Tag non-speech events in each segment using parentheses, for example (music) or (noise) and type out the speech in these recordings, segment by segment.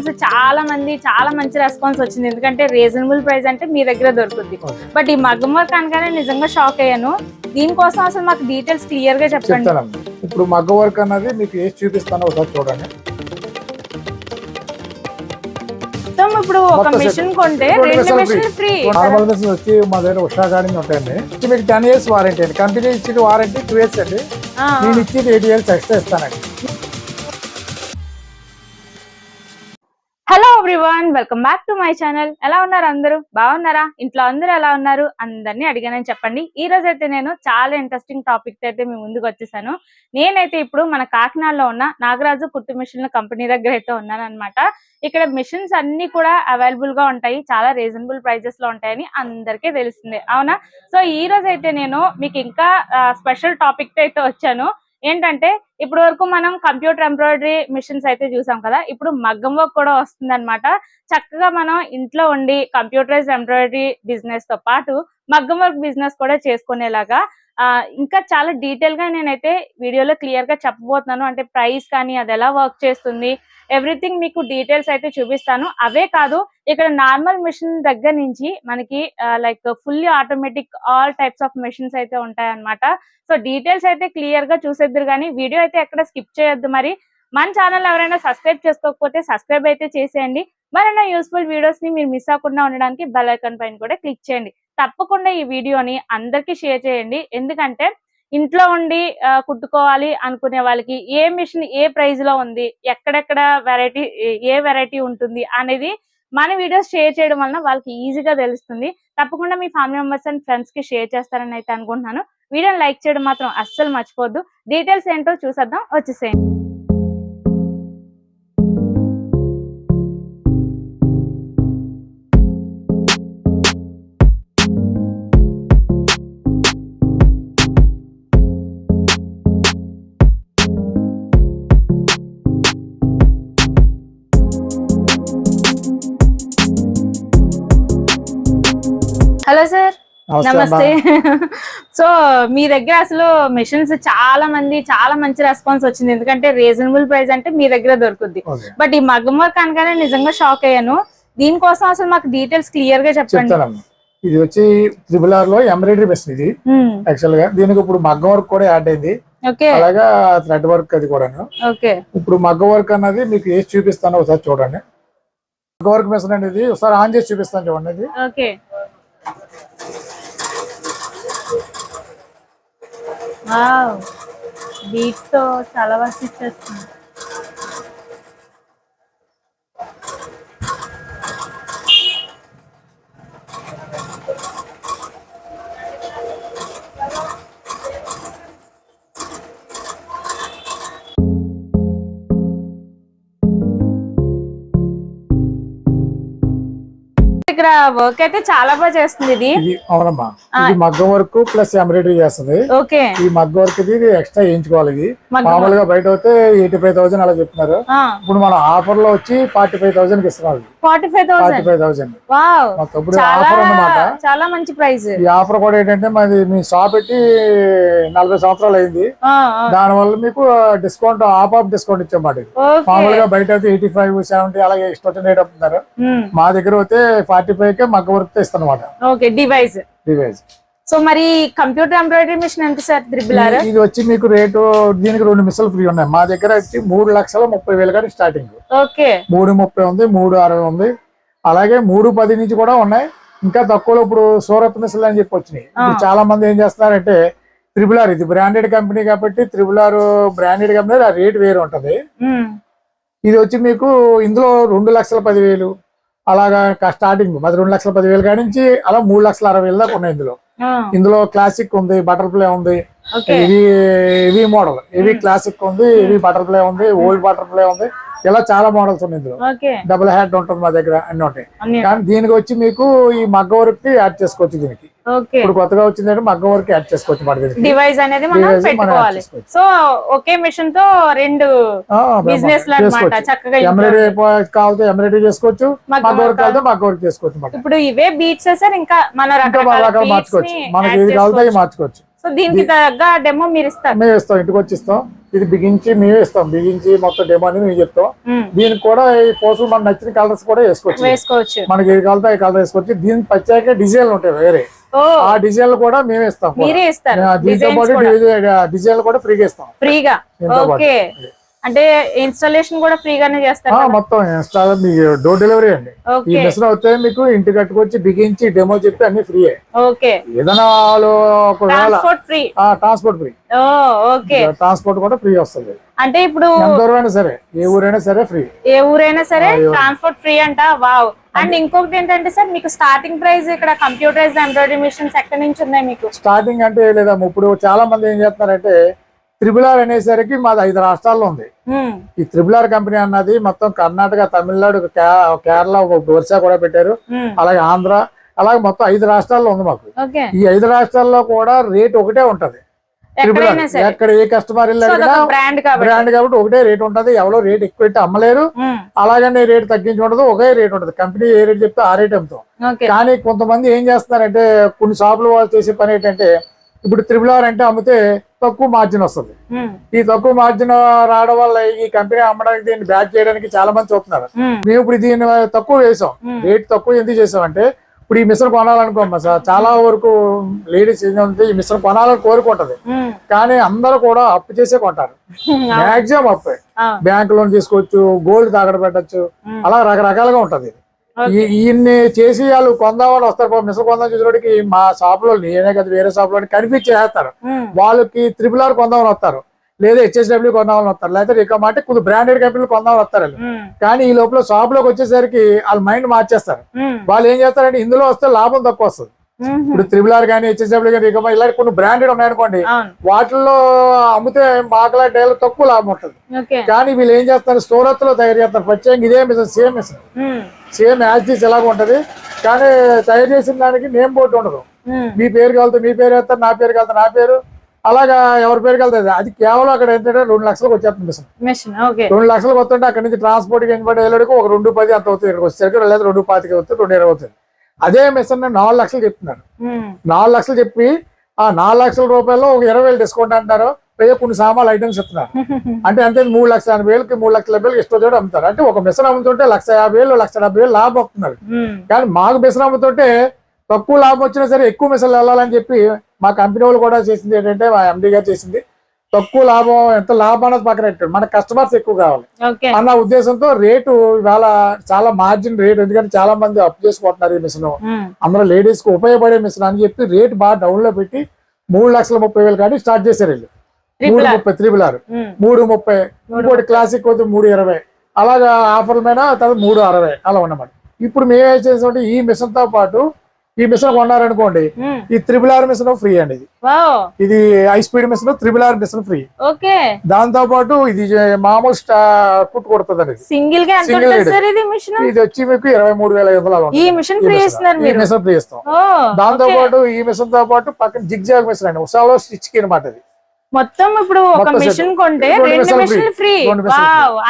Machines చాలా మంది చాలా మంచి రెస్పాన్స్ వచ్చింది. ఎందుకంటే రీజనబుల్ ప్రైస్ అంటే మీ దగ్గర దొరుకుతుంది బట్ ఈ మగ్గం వర్క్ అనగానే నిజంగా షాక్ అయ్యాను. దీనికోసం అసలు మాకు డీటెయిల్స్ క్లియర్గా చెప్పండి. ఇప్పుడు మగ్గ వర్క్ అన్నది మీకు వేసి చూపిస్తాను ఒకసారి చూడండి. సో ఇప్పుడు ఒక మొత్తం. మిషన్ కొంటే రెండు రెండు మిషన్లు మిషన్ ఫ్రీ నార్మల్ మిషన్ వచ్చి మా దగ్గర ఉషా గార్డింగ్ ఉంటాయండి. మీకు టెన్ ఇయర్స్ వారంటీ అండి. కంపెనీ ఇచ్చిన వారంటీ టూ ఇయర్స్ అండి. నేను ఇచ్చింది ఎయిట్ ఇయర్స్ ఎక్స్ట్రా ఇస్తానండి. Everyone welcome back to my channel. ఎలా ఉన్నారు అందరూ? బాగున్నారా? ఇంట్లో అందరూ ఎలా ఉన్నారు? అందరినీ అడిగానని చెప్పండి. ఈ రోజు అయితే నేను చాలా ఇంట్రెస్టింగ్ టాపిక్ అయితే మీ ముందుకు వచ్చేసాను. నేనైతే ఇప్పుడు మన కాకినాడలో ఉన్న నాగరాజు కుట్టు మిషన్ల కంపెనీ దగ్గర అయితే ఉన్నాను అనమాట ఇక్కడ మిషన్స్ అన్ని కూడా అవైలబుల్గా ఉంటాయి. చాలా రీజనబుల్ ప్రైజెస్లో ఉంటాయని అందరికీ తెలిసిందే. అవునా? సో ఈ రోజు అయితే నేను మీకు ఇంకా స్పెషల్ టాపిక్ అయితే వచ్చాను. ఏంటంటే ఇప్పుడు వరకు మనం కంప్యూటర్ ఎంబ్రాయిడరీ మిషన్స్ అయితే చూసాం కదా ఇప్పుడు మగ్గం వర్క్ కూడా వస్తుంది చక్కగా మనం ఇంట్లో ఉండి కంప్యూటరైజ్ ఎంబ్రాయిడరీ బిజినెస్తో పాటు మగ్గం వర్క్ బిజినెస్ కూడా చేసుకునేలాగా ఇంకా చాలా డీటెయిల్గా నేనైతే వీడియోలో క్లియర్గా చెప్పబోతున్నాను. అంటే ప్రైస్ కానీ అది ఎలా వర్క్ చేస్తుంది ఎవ్రీథింగ్ మీకు డీటెయిల్స్ అయితే చూపిస్తాను. అవే కాదు ఇక్కడ నార్మల్ మిషన్ దగ్గర నుంచి మనకి like fully automatic all types of machines అయితే ఉంటాయి అన్నమాట సో డీటెయిల్స్ అయితే క్లియర్గా చూసేద్దరు కానీ వీడియో అయితే ఎక్కడ స్కిప్ చేయొద్దు మరి. మన ఛానల్ ఎవరైనా సబ్స్క్రైబ్ చేసుకోకపోతే సబ్స్క్రైబ్ అయితే చేసేయండి. మరైనా యూస్ఫుల్ వీడియోస్ని మీరు మిస్ అవ్వకుండా ఉండడానికి బెల్ ఐకాన్ పైన కూడా క్లిక్ చేయండి. తప్పకుండా ఈ వీడియోని అందరికీ షేర్ చేయండి. ఎందుకంటే ఇంట్లో ఉండి కుట్టుకోవాలి అనుకునే వాళ్ళకి ఏ మిషన్ ఏ ప్రైస్లో ఉంది ఎక్కడెక్కడ వెరైటీ ఏ వెరైటీ ఉంటుంది అనేది మన వీడియోస్ షేర్ చేయడం వలన వాళ్ళకి ఈజీగా తెలుస్తుంది. తప్పకుండా మీ ఫ్యామిలీ మెంబర్స్ అండ్ ఫ్రెండ్స్కి షేర్ చేస్తారని అయితే అనుకుంటున్నాను. వీడియోని లైక్ చేయడం మాత్రం అస్సలు మర్చిపోద్దు డీటెయిల్స్ ఏంటో చూసేద్దాం వచ్చేసేయండి. Hello sir. నమస్తే (laughs) సో మీ దగ్గర అసలు మిషన్స్ చాలా మంది చాలా మంచి రెస్పాన్స్ వచ్చింది. ఎందుకంటే రీజనబుల్ ప్రైస్ అంటే మీ దగ్గర దొరుకుద్ది. బట్ ఈ మగ్గం వర్క్ అనగానే నిజంగా షాక్ అయ్యాను. దీనికోసం అసలు మాకు డీటెయిల్స్ క్లియర్గా చెప్పండి. ఇది వచ్చి త్రిబుల్ ఆర్లో ఎంబ్రాయిడరీ మిషన్ ఇది. యాక్చువల్గా దీనికి ఇప్పుడు మగ్గం వర్క్ కూడా యాడ్ అయింది. ఓకే. అలాగా థ్రెడ్ వర్క్ అది ఓకే. ఇప్పుడు మగ్గ వర్క్ అన్నది మీకు వేసి చూపిస్తాను ఒకసారి చూడండి. మగ్గ వర్క్ మిషన్ అనేది ఒకసారి ఆన్ చేసి చూపిస్తాను చూడండి ఇది బీట్తో చాలా వర్క్ ఇచ్చేస్తుంది ఇక్కడ వర్క్ అయితే చాలా బాగా చేస్తుంది ఇది. అవునమ్మా. ఇది మగ్గం వర్క్ ప్లస్ ఎంబ్రాయిడరీ చేస్తుంది. ఓకే. ఈ మగ్గ వర్క్ ఇది ఎక్స్ట్రా వేయించుకోవాలి ఇది. మామూలుగా బయట అయితే ఎయిటీ ఫైవ్ థౌసండ్ అలా చెప్తున్నారు ఇప్పుడు మన ఆఫర్లో వచ్చి ఫార్టీ ఫైవ్ థౌసండ్ ఇస్తున్నాం forty five thousand five thousand offer అన్నమాట. చాలా మంచి ప్రైస్ ఈ ఆఫర్ కూడా ఏంటంటే మాది మీ షాప్ పెట్టి నలభై సంవత్సరాలు అయింది. దాని వల్ల మీకు డిస్కౌంట్ ఆఫ్ ఆఫ్ డిస్కౌంట్ ఇచ్చామాట ఇది. ఓకే. మామూలుగా బయట అయితే ఎయిటీ ఫైవ్ సెవెంటీ అలాగే ఇష్టం రేట్ అవుతున్నారు మా దగ్గర అయితే ఫార్టీ ఫైవ్ కే మగ్గ వర్క్ ఇస్తాను అనమాట ఓకే డివైస్ డివైస్ సో మరి కంప్యూటర్ ఎంబ్రాయిడరీ మిషన్ ఎంత సార్ త్రిబుల్ ఆర్ ఇది వచ్చి మీకు రేటు దీనికి రెండు మిషన్లు ఫ్రీ ఉన్నాయి. మా దగ్గర వచ్చి మూడు లక్షల ముప్పై వేలు కానీ స్టార్టింగ్ ఓకే. మూడు ముప్పై ఉంది మూడు అరవై ఉంది. అలాగే మూడు పది నుంచి కూడా ఉన్నాయి. ఇంకా తక్కువలో ఇప్పుడు సూరత్ మిషన్లు అని చెప్పి వచ్చినాయి. చాలా మంది ఏం చేస్తున్నారంటే త్రిబుల్ ఆర్ ఇది బ్రాండెడ్ కంపెనీ కాబట్టి త్రిబుల్ ఆర్ బ్రాండెడ్ కంపెనీ ఆ రేట్ వేరే ఉంటది. ఇది వచ్చి మీకు ఇందులో రెండు లక్షల పదివేలు అలాగా స్టార్టింగ్ మరి రెండు లక్షల పదివేలు కాడి నుంచి అలా మూడు లక్షల అరవై వేలు దాకా ఉన్నాయి ఇందులో. ఇందులో క్లాసిక్ ఉంది బటర్ఫ్లై ఉంది ఇది హెవీ మోడల్ హెవీ క్లాసిక్ ఉంది హెవీ బటర్ఫ్లై ఉంది ఓల్డ్ బటర్ఫ్లై ఉంది. ఇలా చాలా మోడల్స్ ఉన్నాయి ఇందులో. డబుల్ హ్యాట్ ఉంటుంది మా దగ్గర అన్ని ఉంటాయి. కానీ దీనికి వచ్చి మీకు ఈ మగ్గ వర్క్ యాడ్ చేసుకోవచ్చు దీనికి. ఇప్పుడు కొత్తగా వచ్చిందంటే మగ్గ వర్క్ యాడ్ చేసుకోవచ్చు మాట దీనికి డివైస్ అనేది మనం మనం పెట్టుకోవాలి. సో ఒకే మిషన్తో రెండు బిజినెస్. ఎంబ్రాయిడరీ కావాలంటే ఎంబ్రాయిడరీ చేసుకోవచ్చు. మగ్గం వర్క్ కావాలంటే మగ్గ వర్క్ చేసుకోవచ్చు ఇప్పుడు ఇవే బీట్స్ సార్ ఇంకా మన మన రకరకాల మార్చుకోవచ్చు. మనకి ఏది కావాలంటే. మార్చుకోవచ్చు. సో దీనికి తగ్గ డెమో మీరు ఇస్తారు. మేము ఇస్తాం ఇంటికి వచ్చి ఇస్తాం. ఇది బిగించి మేమే ఇస్తాం. బిగించి మొత్తం డెమో అని మేము చెప్తాం. దీనికి కూడా ఈ పోసులు మనకు నచ్చిన కలర్స్ కూడా వేసుకోవచ్చు. వేసుకోవచ్చు. మనకి ఏ కలర్ ఏ కలర్ వేసుకోవచ్చు. దీనికి ప్రత్యేక డిజైన్లు ఉంటాయి వేరే. ఆ డిజైన్లు కూడా మేమే ఇస్తాం. మీరే ఇస్తారు. దీంతో పాటు డిజైన్- డిజైన్లు కూడా ఫ్రీగా ఇస్తాం. ఫ్రీగా. ఓకే. అంటే ఇన్స్టాలేషన్ కూడా ఫ్రీగానే చేస్తారు? మొత్తం ఇన్స్టా మీకు డోర్ డెలివరీ అండి. ఈ మిషన్ వస్తే మీకు ఇంటి కట్టుకొచ్చి బిగించి డెమో చెప్పి అన్ని ఫ్రీయే ఓకే ఏదైనా transport free transport free okay. Transport కూడా ఫ్రీ వస్తుంది. అంటే ఇప్పుడు ఎంత దూరం అయినా సరే ఏ ఊరైనా సరే ఫ్రీ ఏ ఊరైనా సరే. ట్రాన్స్పోర్ట్ ఫ్రీ అంట. వావ్ అండ్ ఇంకొకటి ఏంటంటే సార్ మీకు స్టార్టింగ్ ప్రైస్ ఇక్కడ కంప్యూటరైజ్ ఎంబ్రాయిడరీ మిషన్స్ ఎక్కడి నుంచి ఉన్నాయి మీకు? స్టార్టింగ్ అంటే లేదా ఇప్పుడు చాలా మంది ఏం చేస్తున్నారంటే త్రిబుల్ ఆర్ అనేసరికి మాది ఐదు రాష్ట్రాల్లో ఉంది. ఈ త్రిబుల్ ఆర్ కంపెనీ అన్నది మొత్తం కర్ణాటక తమిళనాడు కేరళ ఒరిస్సా కూడా పెట్టారు. అలాగే ఆంధ్ర అలాగే మొత్తం ఐదు రాష్ట్రాల్లో ఉంది మాకు. ఈ ఐదు రాష్ట్రాల్లో కూడా రేట్ ఒకటే ఉంటది. త్రిబుల్ ఆర్ ఎక్కడ ఏ కస్టమర్ బ్రాండ్ కాబట్టి. ఒకటే రేట్ ఉంటది. ఎవరో రేట్ ఎక్కువ పెట్టి అమ్మలేరు. అలాగనే రేట్ తగ్గించి ఉండదు. ఒకే రేట్ ఉంటది. కంపెనీ ఏ రేట్ చెప్తే ఆ రేట్ అమ్ముతాం. కానీ కొంతమంది ఏం చేస్తున్నారంటే కొన్ని షాపులు వాళ్ళు చేసే పని ఏంటంటే ఇప్పుడు త్రిబుల్ ఆర్ అంటే అమ్మితే తక్కువ మార్జిన్ వస్తుంది. ఈ తక్కువ మార్జిన్ రావడం వల్ల ఈ కంపెనీ అమ్మడానికి దీన్ని బ్యాక్ చేయడానికి చాలా మంది చూస్తున్నారు. మేము. ఇప్పుడు దీన్ని తక్కువ వేసాం. రేట్ తక్కువ ఎందుకు చేసామంటే ఇప్పుడు ఈ మిషన్ కొనాలనుకోమ్మా సార్. చాలా వరకు లేడీస్ ఈ మిషన్ కొనాలని కోరుకుంటది. కానీ అందరూ కూడా అప్పు చేసే కొంటారు. మాక్సిమం అప్పే బ్యాంక్ లోన్ తీసుకోవచ్చు గోల్డ్ తాగడ పెట్టచ్చు. అలా రకరకాలుగా ఉంటది. ఈయన్ని చేసి వాళ్ళు కొందామని వస్తారు మిషన్ కొందాం చూసేవాడికి మా షాప్లో నేనే కదా వేరే షాప్లో కనిపించేస్తారు. వాళ్ళకి త్రిపుల్ ఆర్ కొందామని వస్తారు. లేదా హెచ్ఎస్డబ్ల్యూ కొందామని వస్తారు. లేకపోతే రికమ్ అంటే కొద్ది బ్రాండెడ్ కంపెనీలు కొందామని వస్తారు కానీ ఈ లోపల షాప్లోకి వచ్చేసరికి వాళ్ళ మైండ్ మార్చేస్తారు. వాళ్ళు ఏం చేస్తారంటే ఇందులో వస్తే లాభం తక్కువ వస్తుంది. ఇప్పుడు త్రిబుల్ ఆర్ కానీ హెచ్ఎస్డబ్ల్యూ కానీ రికమ్ ఇలా కొన్ని బ్రాండెడ్ ఉన్నాయనుకోండి వాటిల్లో అమ్మితే మాకలా డేలు తక్కువ లాభం ఉంటుంది. కానీ వీళ్ళు ఏం చేస్తారు? సూరత్లో తయారు చేస్తారు. ప్రత్యేకంగా ఇదే machine same machine. Same as తీసి ఎలాగ ఉంటది. కానీ తయారు చేసిన దానికి నేమ్ బోర్డు ఉండదు. మీ పేరు కలుగుతుంది మీ పేరు వేస్తారు నా పేరు కలుగుతుంది నా పేరు. అలాగా ఎవరి పేరు కలుగుతుంది అది. కేవలం అక్కడ ఏంటంటే రెండు లక్షలకు వచ్చేస్తుంది మిషన్. రెండు లక్షలకు వస్తుంటే అక్కడ నుంచి ట్రాన్స్పోర్ట్ ఇన్వర్ట్ వెళ్ళడానికి ఒక రెండు పది అంత అవుతుంది ఇక్కడికి వచ్చేసరికి లేదా రెండు పాతికి అవుతుంది రెండు ఇరవై అవుతుంది అదే మిషన్ నాలుగు లక్షలు చెప్తున్నారు. నాలుగు లక్షలు చెప్పి ఆ నాలుగు లక్షల రూపాయల్లో ఒక ఇరవై వేలు డిస్కౌంట్ అంటారు. పైగా కొన్ని సామాన్లు ఐటమ్స్ ఇస్తున్నారు (laughs) అంటే అంతే మూడు లక్షల ఎనభై వేలకి మూడు లక్షల వేలకి ఇష్టం చోట అమ్ముతారు. అంటే ఒక మిషన్ అమ్ముతుంటే లక్ష యాభై వేలు లక్ష డెబ్బై వేలు లాభం వస్తున్నారు. ఉమ్, కానీ మాకు మిషన్ అమ్ముతుంటే తక్కువ లాభం వచ్చినా సరే ఎక్కువ మిషన్లు వెళ్ళాలని చెప్పి మా కంపెనీ వాళ్ళు కూడా చేసింది ఏంటంటే మా ఎండి గారు చేసింది. తక్కువ లాభం ఎంత లాభం అన్నది పక్కన పెట్టాడు. మన కస్టమర్స్ ఎక్కువ కావాలి. అన్న ఉద్దేశంతో రేటు ఇవాళ చాలా మార్జిన్ రేట్ ఎందుకంటే చాలా మంది అప్పు చేసుకుంటున్నారు ఈ మిషన్ అందరూ లేడీస్కి ఉపయోగపడే మిషన్ అని చెప్పి రేట్ బాగా డౌన్లో పెట్టి మూడు లక్షల ముప్పై వేలు కానీ స్టార్ట్ చేశారు వీళ్ళు. మూడు ముప్పై త్రిబుల్ ఆరు మూడు ముప్పై. ఇంకోటి క్లాసిక్ వద్దు మూడు ఇరవై. అలాగా ఆఫర్ల మీద తర్వాత మూడు అరవై. అలా ఉన్నమాట. ఇప్పుడు మేము ఏం చేసామంటే ఈ మిషన్తో పాటు ఈ మిషన్ కొన్నారనుకోండి ఈ త్రిబుల్ ఆర్ మిషన్ ఫ్రీ అండి ఇది. ఇది high speed machine triple R machine free. Okay. దాంతో పాటు ఇది మామూలు స్టా కుట్టు కొడుతుంది అండి సింగిల్. సార్ ఇది. మిషన్? ఇది వచ్చి మీకు ఇరవై మూడు వేల ఐదు వందలు ఈ. మిషన్ ఫ్రీ ఇస్తాం దాంతో. పాటు ఈ మిషన్తో పాటు పక్కన జిగ్ జాగ్ మిషన్ అండి. ఉషాలో స్టిచ్కి అనమాట ఇది. మొత్తం ఇప్పుడు ఒక. మిషన్ కొంటే రెండు మిషన్ ఫ్రీ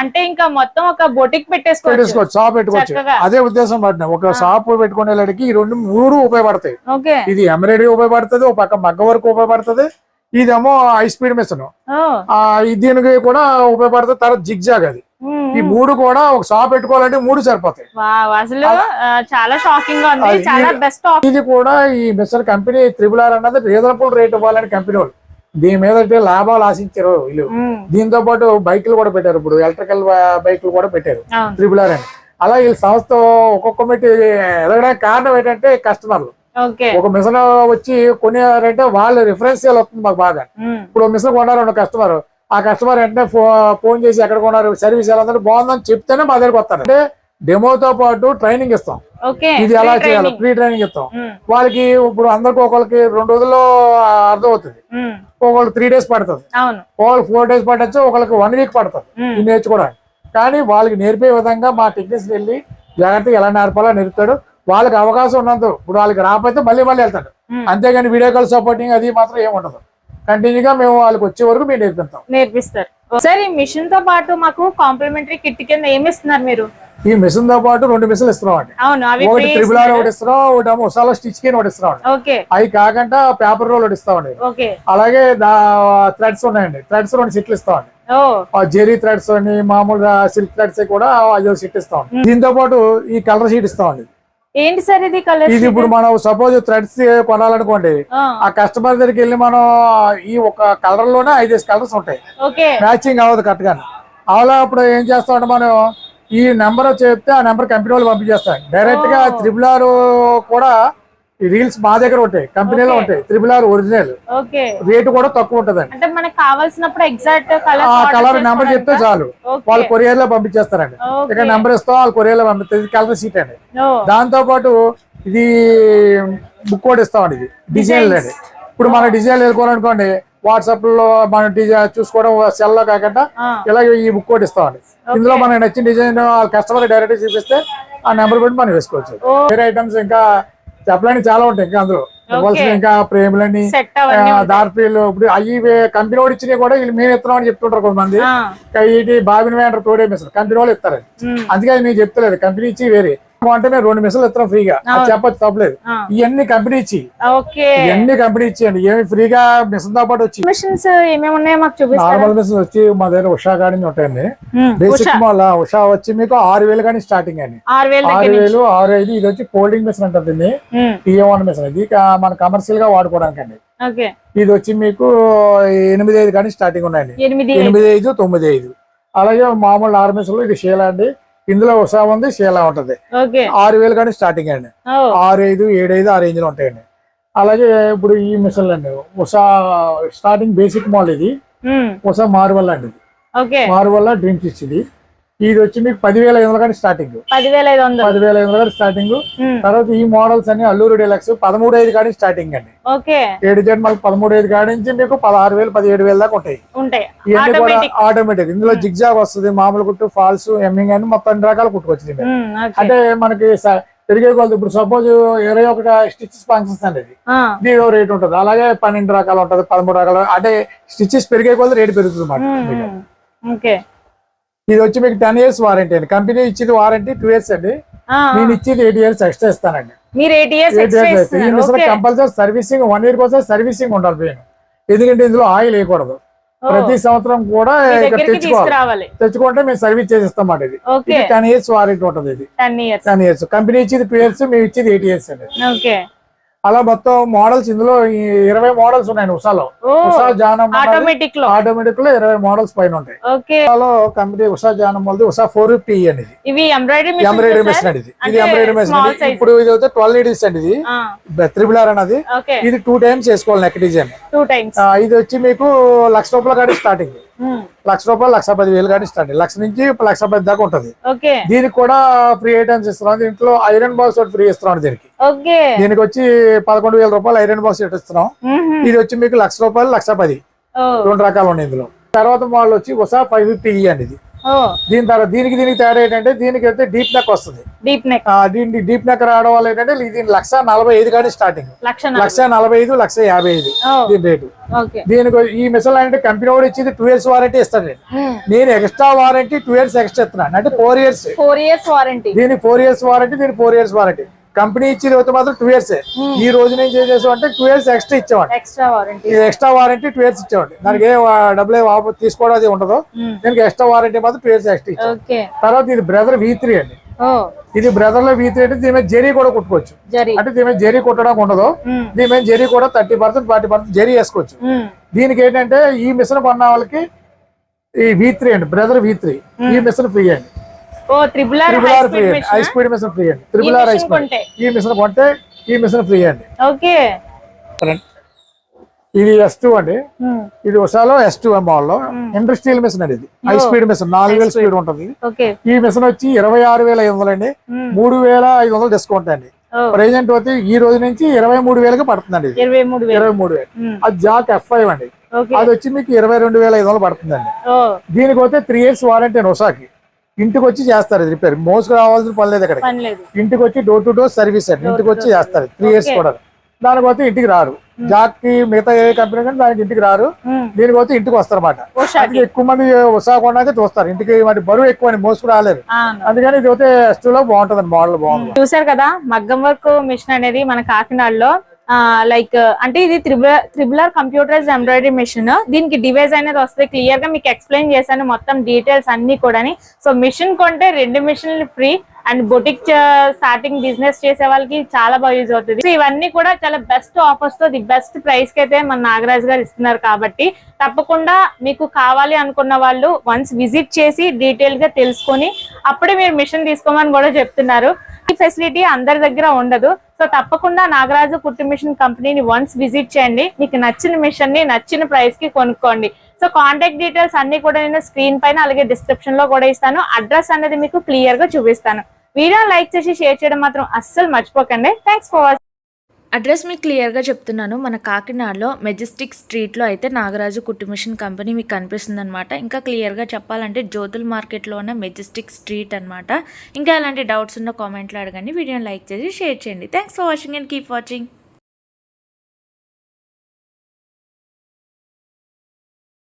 అంటే ఇంకా మొత్తం ఒక బొటిక్ పెట్టేసుకోవచ్చు. షాప్ పెట్టుకోవచ్చు. అదే ఉద్దేశం పడిన ఒక షాప్ పెట్టుకునే వాళ్ళకి ఈ రెండు మూడు ఉపయోగపడతాయి. ఇది ఎంబ్రాయిడరీ ఉపయోగపడుతుంది ఒక పక్క మగ్గ వరకు ఉపయోగపడుతుంది ఇదేమో హై స్పీడ్ మిషన్ దీనికి కూడా ఉపయోగపడుతుంది తర్వాత జిగ్ జాగ్ అది ఈ మూడు కూడా ఒక షాప్ పెట్టుకోవాలంటే మూడు సరిపోతాయి. అసలు చాలా షాకింగ్గా ఉంది. అది- చాలా బెస్ట్ ఇది కూడా ఈ మిషన్ కంపెనీ త్రిబుల్ ఆర్ అన్నది రీజనబుల్ రేట్ ఇవ్వాలని కంపెనీ వాళ్ళు దీని మీద లాభాలు ఆశించారు వీళ్ళు. దీంతో పాటు బైకులు కూడా పెట్టారు ఇప్పుడు. ఎలక్ట్రికల్ బైకులు కూడా పెట్టారు. త్రిబుల్ ఆర్ అని. అలా వీళ్ళ సంస్థ ఒక్కొక్క మెట్టి ఎదగడానికి కారణం ఏంటంటే కస్టమర్లు. ఒక మిషన్ వచ్చి కొనేవారంటే వాళ్ళు రిఫరెన్షియల్ వస్తుంది మాకు బాగా. ఇప్పుడు మిషన్ కొన్నారు కస్టమర్. ఆ కస్టమర్ వెంటనే ఫోన్ చేసి ఎక్కడ కొన్నారు సర్వీస్ ఎలా ఉందంటే బాగుందని చెప్తేనే మా దగ్గరకు వస్తారు. అంటే డెమోతో పాటు ట్రైనింగ్ ఇస్తాం. ఇది ఎలా చేయాలి. ఫ్రీ ట్రైనింగ్ ఇస్తాం. ఉమ్, వాళ్ళకి ఇప్పుడు అందరికి ఒకరికి రెండు రోజుల్లో అర్థం అవుతుంది ఉమ్, ఒకళ్ళు త్రీ డేస్ పడుతుంది. ఒకళ్ళు ఫోర్ డేస్ పట్టచ్చు ఒకరికి వన్ వీక్ పడుతుంది. ఇది నేర్చుకోవడానికి. కానీ వాళ్ళకి నేర్పే విధంగా మా టెక్నీషియన్ వెళ్ళి జాగ్రత్తగా ఎలా నేర్పాలో నేర్పుతాడు. వాళ్ళకి అవకాశం ఉన్నంత ఇప్పుడు వాళ్ళకి రాకపోతే మళ్ళీ మళ్ళీ వెళ్తాడు. అంతేగాని వీడియో కాల్ సపోర్టింగ్ అది మాత్రం ఏమి ఉండదు. కంటిన్యూగా మేము వాళ్ళకి వచ్చే వరకు మేము నేర్పిస్తాం. నేర్పిస్తారు. సార్ ఈ మిషన్తో పాటు మాకు కాంప్లిమెంటరీ కిట్ కింద ఏమి ఇస్తున్నారు మీరు? ఈ మిషన్తో పాటు రెండు మిషన్లు ఇస్తున్నాం అండి ఒకటి త్రిబుల్ ఆర్? ఒకటి ఇస్తున్నాం ఒకటి ఉసాలో స్టిచ్కి ఒకటి ఇస్తున్నాం అవి కాకుండా పేపర్ రోల్ ఒకటి ఇస్తామండి. అలాగే థ్రెడ్స్ ఉన్నాయండి. థ్రెడ్స్ రెండు సెట్లు ఇస్తామండి. జెరీ థ్రెడ్స్ అని మామూలుగా సిల్క్ థ్రెడ్స్ కూడా అదో సెట్ ఇస్తామండి. దీంతో పాటు ఈ కలర్ షీట్ ఇస్తామండి. ఏంటి సార్ ఇది కలర్ ఇది ఇప్పుడు మనం సపోజ్ థ్రెడ్స్ కొనాలనుకోండి ఆ. కస్టమర్ దగ్గరికి వెళ్ళి మనం ఈ ఒక కలర్లోనే ఐదేసి కలర్స్ ఉంటాయి. మ్యాచింగ్ అవ్వదు కరెక్ట్గా అలా అప్పుడు ఏం చేస్తామంటే మనం ఈ నెంబర్ చెప్తే ఆ నెంబర్ కంపెనీ వాళ్ళు పంపించేస్తాం డైరెక్ట్గా. త్రిబుల్ ఆర్ కూడా ఈ రీల్స్ మా దగ్గర ఉంటాయి. కంపెనీలో. ఉంటాయి. త్రిబుల్ ఆర్ ఒరిజినల్ రేటు కూడా తక్కువ ఉంటదండి. అంటే మనకు కావాల్సినప్పుడు ఎగ్జాక్ట్ కలర్ నెంబర్ చెప్తే చాలు. వాళ్ళు కొరియర్లో పంపించేస్తారండి. ఇక్కడ నెంబర్ ఇస్తాం వాళ్ళు కొరియర్లో పంపిస్తుంది కలర్ సీట్ అండి. దాంతో పాటు ఇది బుక్ కూడా ఇస్తామండి ఇది. డిజైన్ అండి. ఇప్పుడు మన డిజైన్ వెళ్ళుకోవాలనుకోండి వాట్సాప్లో మన డిజైన్ చూసుకోవడం సెల్లో కాకుండా ఇలాగే ఈ బుక్ కూడా ఇస్తామండి. ఇందులో మనకి నచ్చిన డిజైన్ కస్టమర్ డైరెక్ట్ చూపిస్తే ఆ నెంబర్ పెట్టి మనం వేసుకోవచ్చు. వేరే ఐటమ్స్ ఇంకా చెప్పడానికి చాలా ఉంటాయి ఇంకా అందులో. ఇవ్వాల్సిన ఇంకా ప్రేములని దార్పీలు ఇప్పుడు అవి కంపెనీ వాడు ఇచ్చినవి కూడా వీళ్ళు మేము ఇస్తున్నాం అని చెప్తుంటారు కొంతమంది. ఇంకా వీటి బాబిన వేంటారు తోడే మిషన్ కంపెనీ వాళ్ళు ఇస్తారండి ఉమ్, అందుకే అది నేను చెప్తలేదు. కంపెనీ ఇచ్చి వేరే. అంటే మేము రెండు మిషన్లు ఇస్తున్నాం ఫ్రీగా. చెప్పచ్చు తప్పలేదు. ఇవన్నీ కంపెనీ ఇచ్చి. ఇవన్నీ కంపెనీ ఇచ్చేయండి ఏమి ఫ్రీగా మిషన్తో పాటు వచ్చి. మిషన్స్ నార్మల్ మిషన్ వచ్చి మా దగ్గర ఉషా గాడి ఉంటాయండి. బేసిక్ ఉషా. మళ్ళా ఉషా వచ్చి మీకు ఆరు వేలు కానీ స్టార్టింగ్ అండి. ఆరు వేల ఆరు ఐదు ఇది వచ్చి కోల్డింగ్ మిషన్ టీఏ వన్ మిషన్ ఇది మన కమర్షియల్గా వాడుకోవడానికి అండి. ఇది వచ్చి మీకు ఎనిమిది ఐదు కానీ స్టార్టింగ్ ఉన్నాయండి. ఎనిమిది ఐదు. తొమ్మిది ఐదు. అలాగే మామూలు మిషన్లు ఇది షేలా అండి. ఇందులో ఉషా ఉంది షేలా ఉంటది. ఆరు వేలు కానీ స్టార్టింగ్ అండి. ఆరు ఐదు ఏడు ఐదు ఆ రేంజ్లో ఉంటాయండి. అలాగే ఇప్పుడు ఈ మిషన్లు అండి ఉషా స్టార్టింగ్ బేసిక్ మోడల్ ఇది. ఉషా మారువల్ల అండి మారువల్ల డ్రీమ్స్ ఇచ్చింది ఇది వచ్చి మీకు పదివేల ఐదు వందలు కానీ స్టార్టింగ్ పదివేల ఐదు వందలు. పదివేల ఐదు వందలు స్టార్టింగ్ తర్వాత ఈ మోడల్స్ అన్ని అల్లూరు డీలక్స్ పదమూడు ఐదు కానీ స్టార్టింగ్ అండి. ఓకే. ఏడు జెడ్ మళ్ళీ పదమూడు ఐదు కాడి నుంచి మీకు పదహారు వేలు పదిహేడు వేలు దాకా ఉంటాయి. ఉంటాయి. ఇవన్నీ కూడా ఆటోమేటిక్ ఇందులో జిగ్జాగ్ వస్తుంది మామూలు కుట్టు ఫాల్స్ ఎమ్మింగ్ అని మొత్తం అన్ని రకాల కుట్టుకొచ్చింది అంటే మనకి పెరిగే కొలది ఇప్పుడు సపోజ్ ఇరవై ఒకటి స్టిచెస్ ఫంక్షన్స్ అండి దీని రేట్ ఉంటుంది. అలాగే పన్నెండు రకాలు ఉంటుంది పదమూడు రకాలు. అంటే స్టిచెస్ పెరిగే కొలది రేట్ పెరుగుతుంది అన్నమాట. ఇది వచ్చి మీకు టెన్ ఇయర్స్ వారంటీ అండి. కంపెనీ ఇచ్చేది వారంటీ టూ ఇయర్స్ అండి. నేను ఇచ్చేది ఎయిట్ ఇయర్స్ ఎక్స్ట్రా ఇస్తానండి. మీరు eight years compulsory servicing one year కోసం సర్వీసింగ్ ఉండాలి పెయిన్ ఎందుకంటే ఇందులో ఆయిల్ వేయకూడదు. ప్రతి సంవత్సరం కూడా ఇక్కడ తెచ్చుకోవాలి. తెచ్చుకుంటే మేము సర్వీస్ చేసిస్తాం అండి ఇది టెన్ ఇయర్స్ వారంటీ ఉంటుంది ఇది. టెన్ ఇయర్స్ కంపెనీ ఇచ్చేది టూ ఇయర్స్ మేము ఇచ్చేది ఎయిట్ ఇయర్స్ అండి. అలా మొత్తం మోడల్స్ ఇందులో ఇరవై మోడల్స్ ఉన్నాయండి ఉషాలో. ఉషా జానం ఆటోమేటిక్లో. ఆటోమేటిక్లో ఇరవై మోడల్స్ పైన ఉంటాయి. కంపెనీ ఉషా జానం వాళ్ళది ఉషా ఫోర్ ఫిఫ్టీ అండి ఇది ఇవి ఎంబ్రాయిడరీ ఎంబ్రాయిడరీ మెషిన్ అండి ఇది. Embroidery machine. ఇప్పుడు ఇది అయితే ట్వెల్వ్ ఎయిటీస్ అండి ఇది. త్రిబుల్ ఆర్ అన్నది. ఓకే. ఇది టూ టైమ్స్ వేసుకోవాలి నెక్ డిజైన్ టూ టైమ్స్ ఇది వచ్చి మీకు లక్ష రూపాయల కాడి స్టార్టింగ్ లక్ష రూపాయలు లక్ష పది వేలు కాడి స్టార్టింగ్ లక్ష నుంచి లక్ష పది దాకా ఉంటుంది. దీనికి కూడా ఫ్రీ ఐటమ్స్ ఇస్తున్నాం. దీంట్లో ఐరన్ బాక్స్ ఒకటి ఫ్రీ ఇస్తున్నాం దీనికి. దీనికి వచ్చి పదకొండు వేల రూపాయలు ఐరన్ బాక్స్ ఇస్తున్నాం. ఇది వచ్చి మీకు లక్ష రూపాయలు లక్ష పది. రెండు రకాలు ఉన్నాయి ఇందులో. తర్వాత మోడల్ వచ్చి ఉషా ఫైవ్ ఫిఫ్టీ అండి ఇది. దీని తర్వాత దీనికి దీనికి తేడా ఏంటంటే దీనికి అయితే డీప్ నెక్ వస్తుంది. Deep neck. దీనికి డీప్ నెక్ రావడం వల్ల ఏంటంటే దీని లక్ష నలభై ఐదు కానీ స్టార్టింగ్ లక్ష నలభై. ఐదు లక్ష యాభై ఐదు దీని రేటు. దీనికి ఈ మిషన్ అంటే కంపెనీ కూడా ఇచ్చింది టూ ఇయర్స్ వారంటీ ఇస్తాడు నేను. Extra warranty two years extra ఇస్తున్నాను. అంటే four years four years warranty దీనికి ఫోర్ ఇయర్స్ వారంటీ దీనికి ఫోర్ ఇయర్స్ వారంటీ కంపెనీ ఇచ్చేది అయితే మాత్రం టూ ఇయర్స్ ఈ రోజు నేను ఏం చేసాం అంటే టూ ఇయర్స్ ఎక్స్ట్రా ఇచ్చామండి ఎక్స్ట్రా వారంటీ ఇది ఎక్స్ట్రా వారంటీ టూ ఇయర్స్ ఇచ్చామండి దానికి ఏ డబ్బులు ఏ వాప- తీసుకోవడం అది ఉండదు. దీనికి ఎక్స్ట్రా వారంటీ మాత్రం టూ ఇయర్స్ ఎక్స్ట్రా ఇచ్చాం తర్వాత ఇది బ్రదర్ వి త్రీ అండి. ఇది బ్రదర్లో వి త్రీ అంటే దీని మీద జెరీ కూడా కుట్టుకోవచ్చు. అంటే దీని మీద జెరీ కుట్టడానికి ఉండదు. ఉమ్, దీని మీద జెరీ కూడా thirty percent forty percent zari వేసుకోవచ్చు. ఉమ్, దీనికి ఏంటంటే ఈ మిషన్ కొన్న వాళ్ళకి ఈ వి త్రీ అండి బ్రదర్ వి త్రీ ఈ మిషన్ ఫ్రీ అండి. Triple R high free speed అండి high machine speed machine free అండి. Triple R high speed. ఈ మిషన్ కొంటే ఈ మిషన్ ఫ్రీ అండి. ఓకే. ఇది ఎస్ టూ అండి. ఉమ్, ఇది ఉషాలో ఎస్ టూ ఇండస్ట్రియల్ మిషన్ అండి ఇది. హై స్పీడ్ మిషన్ నాలుగు వేల స్పీడ్ ఉంటుంది. ఈ మిషన్ వచ్చి ఇరవై ఆరు వేల ఐదు వందలు అండి. ఉమ్, మూడు వేల ఐదు వందలు డిస్కౌంట్ అండి. ప్రెసెంట్ వచ్చి ఈ రోజు నుంచి ఇరవై మూడు వేలకి పడుతుందండి ఇది. ఇరవై మూడు వేలు. ఉమ్, అది జాక్ ఎఫ్ ఫైవ్ అండి. అది వచ్చి మీకు ఇరవై రెండు వేల ఐదు వందలు పడుతుందండి. దీనికి పోతే త్రీ ఇయర్స్ వారంటీ అండి ఉషాకి. ఇంటికి వచ్చి చేస్తారు రిపేర్ మోసుకు రావాల్సిన పని లేదు లేదు. ఇంటికి వచ్చి డోర్ టు డోర్ సర్వీస్ అండి ఇంటికి వచ్చి చేస్తారు. Three years. కూడా. దానికి పోతే ఇంటికి రారు. జాక్కి మిగతా ఏ కంపెనీ కానీ దానికి ఇంటికి రారు. ఉమ్. దీనికి పోతే ఇంటికి వస్తారన్నమాట. ఉషాకి అందుకే ఎక్కువ మంది ఉత్సాహం అయితే చూస్తారు ఇంటికి మరి బరువు ఎక్కువ మోసుకు అవును. అందుకని ఇది పోతే ఎస్లో బాగుంటుంది మోడల్ బాగుంది. చూసారు కదా మగ్గం వర్క్ మిషన్ అనేది మన కాకినాడలో లైక్ అంటే ఇది triple triple R computerize embroidery machine. దీనికి డివైజ్ అనేది వస్తుంది. క్లియర్గా మీకు ఎక్స్ప్లెయిన్ చేశాను మొత్తం డీటెయిల్స్ అన్ని కూడా సో మిషన్ కొంటే రెండు మిషన్లు free and boutique starting business చేసే వాళ్ళకి చాలా బాగా యూజ్ అవుతుంది. సో ఇవన్నీ కూడా చాలా బెస్ట్ ఆఫర్స్తో ది బెస్ట్ ప్రైస్కి అయితే మన నాగరాజ్ గారు ఇస్తున్నారు కాబట్టి తప్పకుండా మీకు కావాలి అనుకున్న వాళ్ళు వన్స్ విజిట్ చేసి డీటెయిల్గా తెలుసుకొని అప్పుడే మీరు మిషన్ తీసుకోమని కూడా చెప్తున్నారు. ఈ ఫెసిలిటీ అందరి దగ్గర ఉండదు. సో తప్పకుండా నాగరాజు కుట్టు మిషన్ కంపెనీని వన్స్ విజిట్ చేయండి. మీకు నచ్చిన మిషన్ని నచ్చిన ప్రైస్కి కొనుక్కోండి. సో కాంటాక్ట్ డీటెయిల్స్ అన్ని కూడా నేను స్క్రీన్ పైన అలాగే డిస్క్రిప్షన్లో కూడా ఇస్తాను. అడ్రస్ అనేది మీకు క్లియర్గా చూపిస్తాను. వీడియో లైక్ చేసి షేర్ చేయడం మాత్రం అస్సలు మర్చిపోకండి. థ్యాంక్స్ ఫర్ వాచింగ్ అడ్రస్ మీకు క్లియర్గా చెప్తున్నాను. మన కాకినాడలో మెజెస్టిక్ స్ట్రీట్లో అయితే నాగరాజు కుట్టు మిషన్ కంపెనీ మీకు కనిపిస్తుంది అనమాట ఇంకా క్లియర్గా చెప్పాలంటే జ్యోతుల్ మార్కెట్లో ఉన్న మెజెస్టిక్ స్ట్రీట్ అనమాట ఇంకా ఎలాంటి డౌట్స్ ఉన్న కామెంట్లో అడగండి. వీడియోని లైక్ చేసి షేర్ చేయండి. Thanks for watching and keep watching